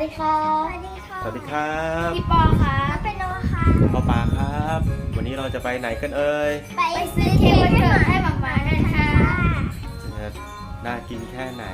ครับพี่ปอค่ะเป็นโนค่ะป้าปาครับ วันนี้เราจะไปไหนกันเอ่ย ไปซื้อเค้กวันเกิดให้หมาม่ากันค่ะจะน่ากินแค่ไหน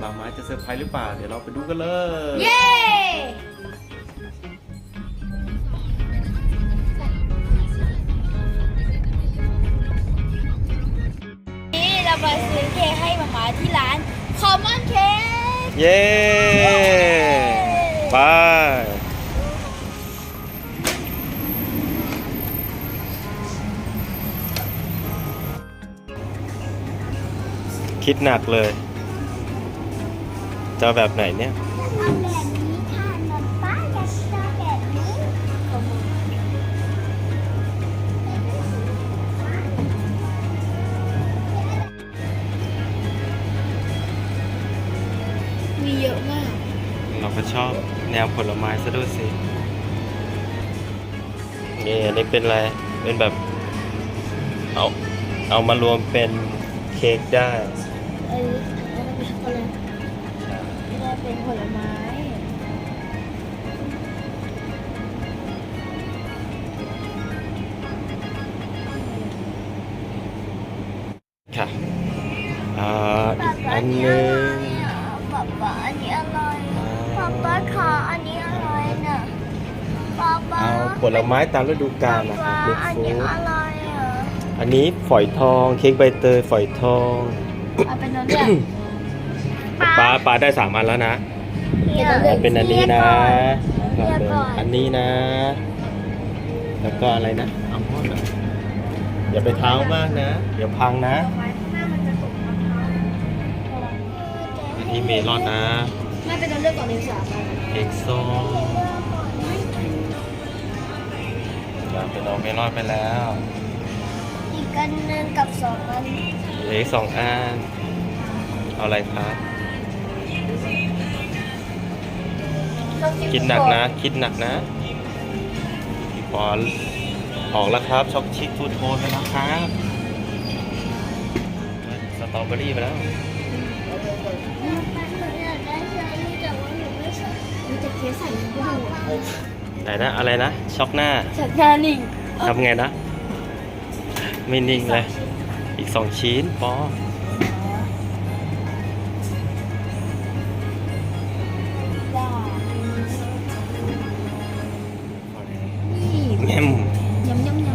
มาม่าจะเซอร์ไพรส์หรือเปล่า เดี๋ยวเราไปดูกันเลย เย้ นี่เรามาซื้อเค้กให้หมาม่าที่ร้านคอมมอนเค้กเย้ไป คิดหนักเลย จะแบบไหนเนี่ย แนวผลไม้ซะด้วยสินี่อันนี้เป็นอะไร เป็นแบบ เอา เอามารวมเป็นเค้กได้เออแล้วก็เป็นช็อกโกแลตแล้วเป็นผลไม้ค่ะ อ่า อีกอันหนึง ผลไม้ตามฤดูกาลนะป๊าเค้กอันฟูนี้ดอร่อยอะอันนี้ฝอยทอง เค้กใบเตยฝอยทองเอาเป็นน้ำเลือดป้าป้าได้สามอันแล้วนะเนี่ยเป็นอันนี้นะเรียกก่อนอันนี้นะ แล้วก็อะไรนะเอาหมดอะอย่าไปเท้ามากนะ เดี๋ยวพังนะ อันนี้เมลอนนะ ไม่เป็นน้ำเลือดก่อนเลยสามเอกส้มอ ย่าเป็นเอาเมลอนไปแล้ว อีกอันหนึ่งกับสองอันเหลืออีกสองอัน เอาอะไรครับคิดหนักนะ คิดหนักนะปอนออกแล้วครับช็อกชิคทูโทนไปแล้วครับ สตรอเบอรี่ไปแล้วมีแต่เค้กใส่ลูกโป่ ไหนนะอะไรนะช็อกหน้าจากหน้านิ่งทำไงนะ ไม่นิ่งเลย อีกสองชิ้นปอว้าวนี่แง่มยำยำย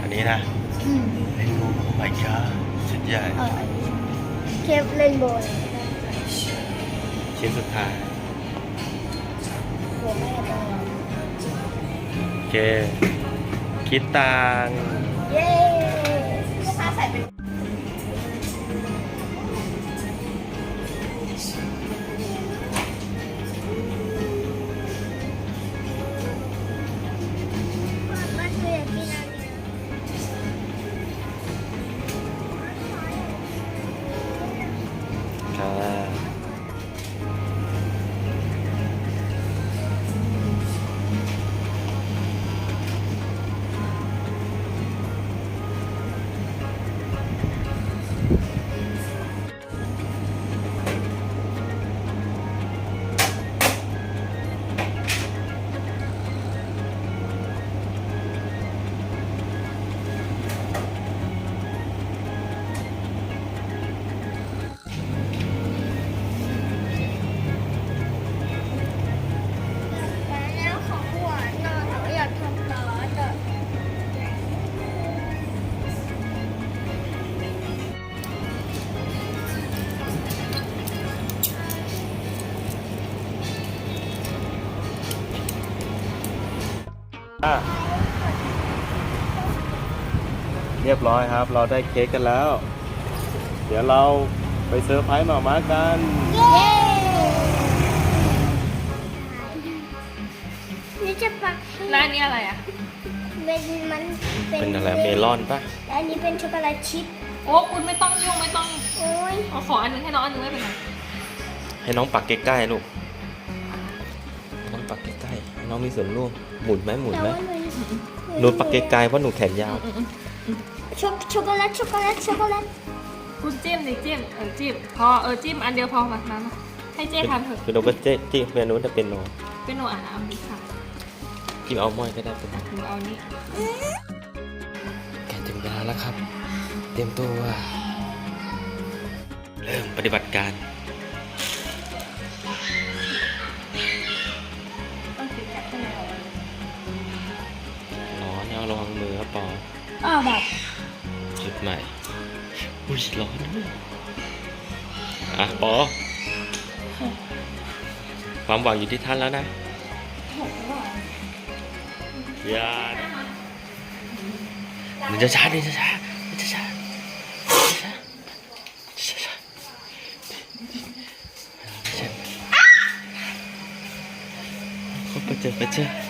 อันนี้นะำอืมเมนูใบชาชุดใหญ่เออเค้กเรนโบว์เลยชิ้นสุดท้ายหัวแม่ตรง โอเค คิดตังค์เย้ เรียบร้อยครับ เราได้เค้กกันแล้ว เดี๋ยวเราไปเซอร์ไพรส์หมาม้ากัน เย้นี่จะปักแล้วอันนี้อะไรอะ เป็นมันเป็นอะไรเมลอนปะและอันนี้เป็นช็อกโกแลตชิพโอ้คุณไม่ต้องยุ่งไม่ต้องโอ้ยเอาขออันหนึงให้น้องอันหนึงไม่เป็นไรให้น้องปักใกล้ๆลูก น้องปักใกล้ๆให้น้องมีส่วนร่วมหมุนไหมหมุนแต่ไหมว่าหนูหนูปักไกลๆเพราะหนูแขนยาว ช็อกช็อกโกแลตช็อกโกแลตช็อกโกแลตคุณจิ้มดิจิ้มเออจิ้มพอเออจิ้มอันเดียวพอมามามาให้เจ๊ทำเถอะคือเราก็เจ๊ที่เมนูจะเป็นโนเปเป็นหนูอ่านเอาดีค่ะกินเอามอยก็ได้เป็นหนูเอานี่แกถึงเวลาแล้วครับ เตรียมตัว เริ่มปฏิบัติการ อ้าวแบบจุดใหม่อุ้ยร้อนด้วยอะปอความหวังอยู่ที่ท่านแล้วนะอย่าหนึ่งจะช้าหนึ่งจะช้าหนึ่งจะช้าหนึ่งจะช้าช้าช้าไม่ใช่เขาไปเจอ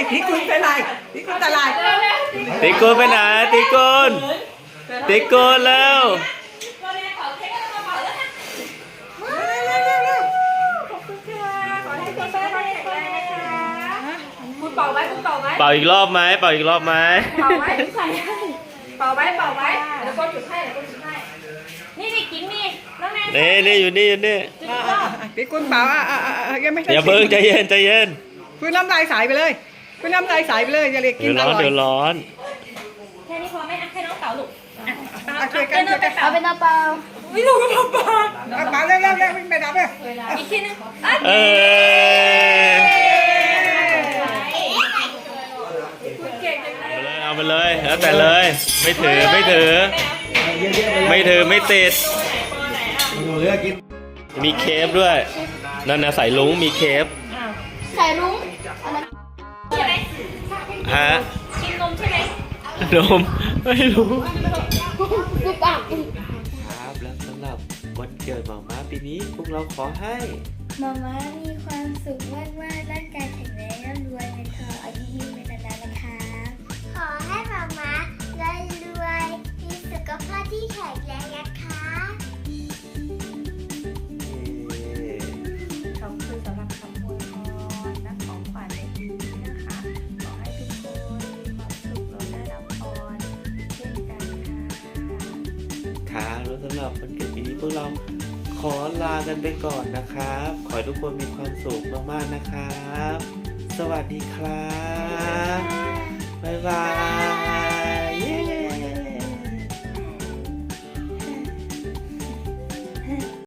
าวอ้าวอ้าวไอ้ที่คุณเป็นไรที่คุณเป็นไรติโกนไปไหนติโกนติโกนแล้วคุณเป่าไว้คุณเป่าไว้เป่าอีกรอบไหมเป่าอีกรอบไหมเป่าไว้เป่าไว้เป่าไว้เดี๋ยวก็จุดให้เดี๋ยวก็จุดให้นี่นี่กินนี่น้องแนนนี่นี่อยู่นี่อยู่นี่อ่าอ่าอ่าที่คุณเปล่าอ่าอ่าอ่าอ่ายังไม่ทันอย่าเพิ่งใจเย็นใจเย็นคุณน้ำลายสายไปเลย คุณน้ำลายสายไปเลยจะเรียกกิเดี๋ยนวอร้อนร่อยเดี๋ยวร้อน แค่นี้พอไหมอะให้น้องเป่าลูกอะอะช่วยกันช่วยกันเอาเป็นน้ำเปล่าไม่รู้ก็เป่าเอาเปล่าเร็วเร็วเร็ววิ่งไปดับเลยอีกทีนึงอะเออคุณเก่งจังเลยเอาไปเลยแล้วแต่เลย ไม่ถือไม่ถือ ไม่ถือไม่ติดมีเคฟด้วย นั่นนะใส่ลุงมีเคฟ ใส่รุ้งอันนั้นใช่ไหม ฮะกินนมใช่ไหมนมไม่รู้กูปากครับแล้วสำหรับวันเกิดหมาม้าปีนี้พวกเราขอให้มาม่ามีความสุขมากมากๆร่างกายแข็งแรงร่ำรวยเงินทองอายุยืนเป็นนานๆนะคะขอให้มาม่ารวยรวยมีสุขภาพที่แข็งแรง สำหรับวันเกิดปีนี้พวกเราขอลากันไปก่อนนะครับ ขอให้ทุกคนมีความสุขมากๆนะครับ สวัสดีครับ บ๊ายบาย